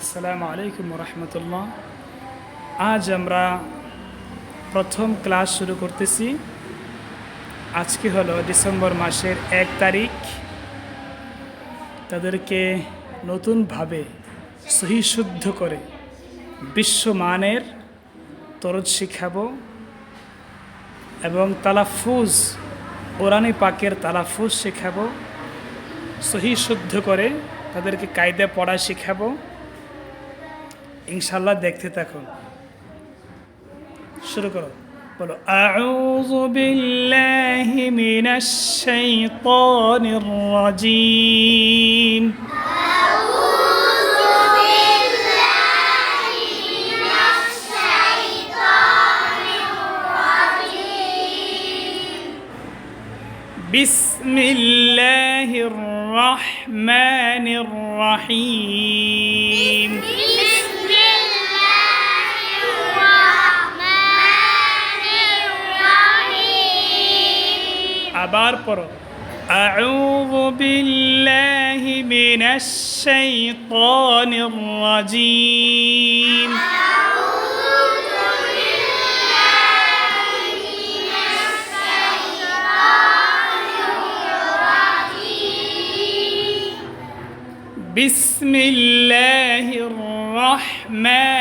আসসালামু আলাইকুম রহমতুল্লাহ আজ আমরা প্রথম ক্লাস শুরু করতেছি। আজকে হলো ডিসেম্বর মাসের এক তারিখ। তাদেরকে নতুনভাবে সহি শুদ্ধ করে বিশ্বমানের তরজ শিখাবো এবং তালাফুজ ওরানি পাকের তালাফুজ শেখাবো সহি শুদ্ধ করে তাদেরকে কায়দা পড়া শেখাবো। ইনশাল্লাহ দেখতে থাকুন শুরু করো বলো أعوذ بالله من الشيطان الرجيم بسم الله الرحمن الرحيم بسم আবার পড়ো أعوذ بالله من الشيطان الرجيم أعوذ بالله من الشيطان الرجيم بسم الله الرحمن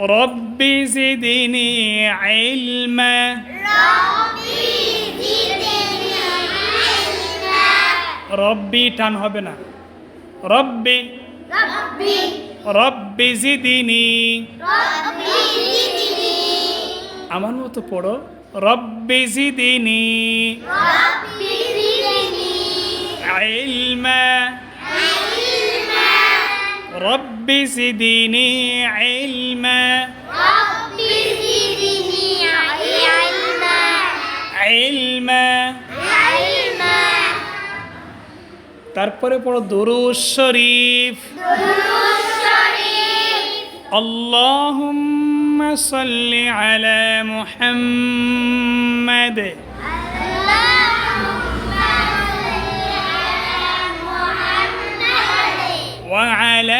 رب زدني علما ربي زدني علما রব্বি টান হবে না রব্বি ربي রব্বি জিদিনি ربي زدني আমার মতো পড়ো রব্বি জিদিনি ربي زدني علما علما ربي زدني علما ربي زدني علما علما علما তারপরে পড়ো দুরুদ শরীফ درود شريف اللهم صل على محمد اللهم صل على محمد وعلى آل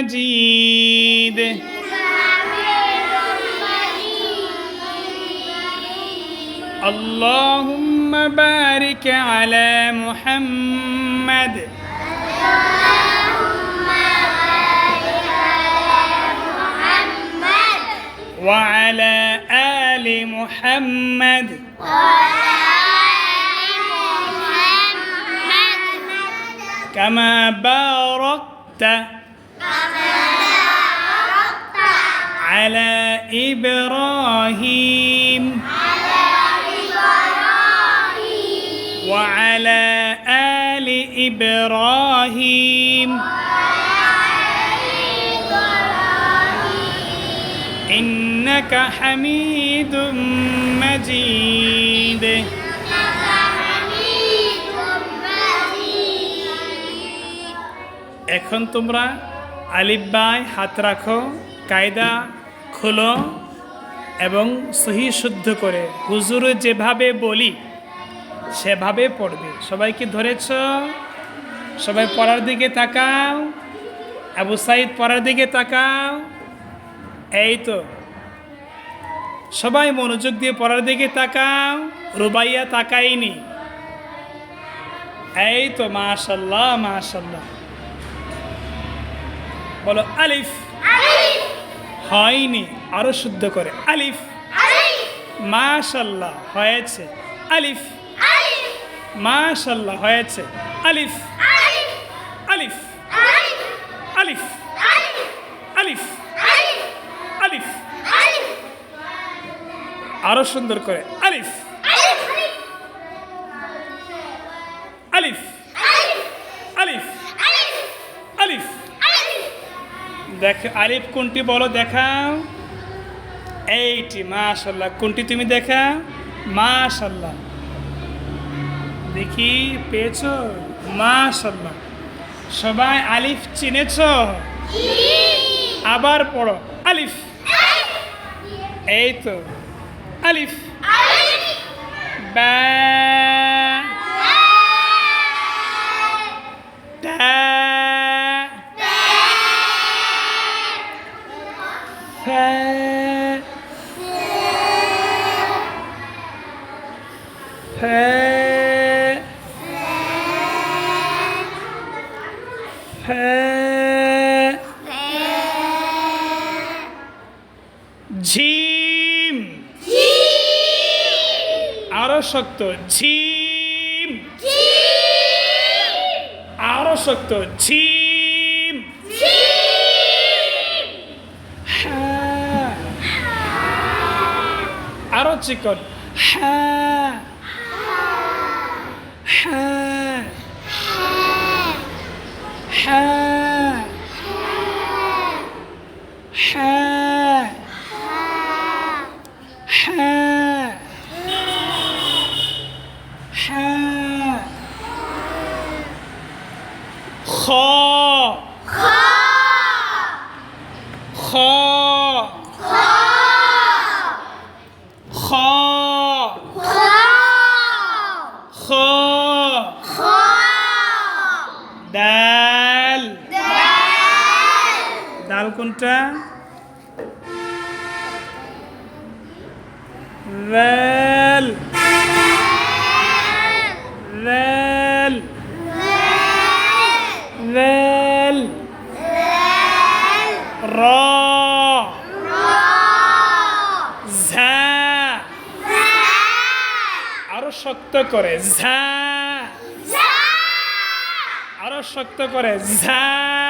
مجيد. اللهم بارك على محمد. محمد وعلى آل محمد وعلى آل محمد. كما باركت على إبراهيم على إبراهيم وعلى آل إبراهيم إنك حميد مجيد এখন তোমরা আলিব্বাই হাত রাখো কায়দা খোলো এবং সহি শুদ্ধ করে। হুজুর যেভাবে বলি, সেভাবে পড়বে। সবাই কি ধরেছ? সবাই পড়ার দিকে তাকাও। আবু সাইদ পড়ার দিকে তাকাও। এই তো। সবাই মনোযোগ দিয়ে পড়ার দিকে তাকাও। রুবাইয়া তাকাইনি এই তো, মাশাল্লাহ মাশাল্লাহ। বলো, আলিফ। হয়নি আরও শুদ্ধ করে। আলিফ। মাশাল্লাহ, হয়েছে। আলিফ। মাশাল্লাহ, হয়েছে। আলিফ। আলিফ। আলিফ। আলিফ। আলিফ। আরও সুন্দর করে। আলিফ। আলিফ। আলিফ। আলিফ। দেখ আলিফ কোনটি বলো দেখাও? এইটি মাশাল্লাহ কোনটি তুমি দেখা মাশাল্লাহ দেখি, পেয়েছ? মাশাল্লাহ সবাই আলিফ চিনেছ? আবার পড়ো। আলিফ। এই তো আলিফ। বা তা ফা ফা ফা ঝিম। আরও শক্ত ঝিম। আরও শক্ত ঝিম। আরও চিকন। হ্যাঁ। হ্যাঁ। হ্যাঁ হ্যাঁ হ্যাঁ হ্যাঁ খ খ খ। খ। খ। ডাল ডাল কোনটা? শক্ত করে ঝা। আরও শক্ত করে ঝা ঝা।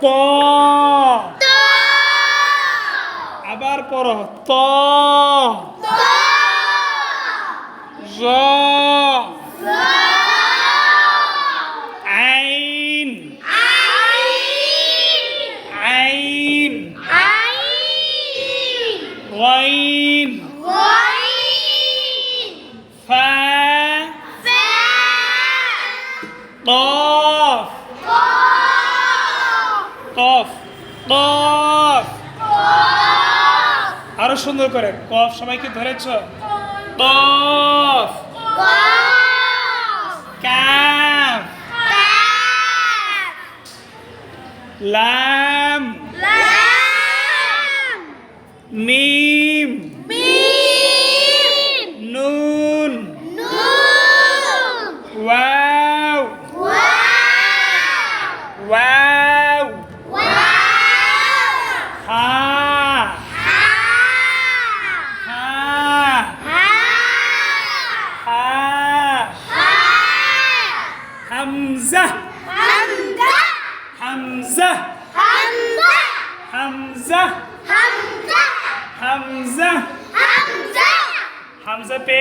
ত। আবার পর ত। জ। আইন। ফা। ত। কফ। আরও সুন্দর করে। কফ সবাইকে ধরেছ? কফ। কাফ। লাম মিম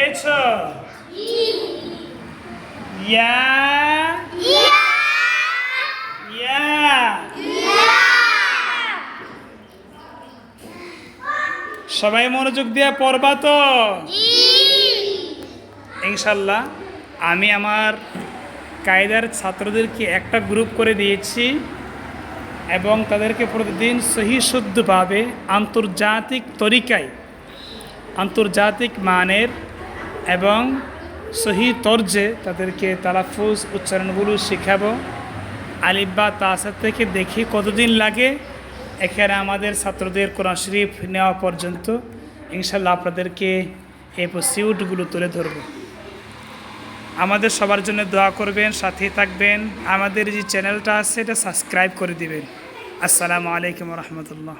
পেয়েছ সবাই মনোযোগ দিয়ে পড়বা তো? ইনশাল্লাহ। আমি আমার কায়দার ছাত্রদেরকে একটা গ্রুপ করে দিয়েছি এবং তাদেরকে প্রতিদিন সহি শুদ্ধভাবে আন্তর্জাতিক তরিকায়, আন্তর্জাতিক মানের এবং সহি তর্জে তাদেরকে তালাফুজ, উচ্চারণগুলো শেখাবো। আলিব্বা তাসার থেকে দেখি কতদিন লাগে। এখানে আমাদের ছাত্রদের কোরআন শরীফ নেওয়া পর্যন্ত। ইনশাল্লাহ আপনাদেরকে এই প্রসিউটগুলো তুলে ধরব। আমাদের সবার জন্য দোয়া করবেন সাথে থাকবেন। আমাদের যে চ্যানেলটা আছে, এটা সাবস্ক্রাইব করে দিবেন। আসসালামু আলাইকুম রহমতুল্লাহ।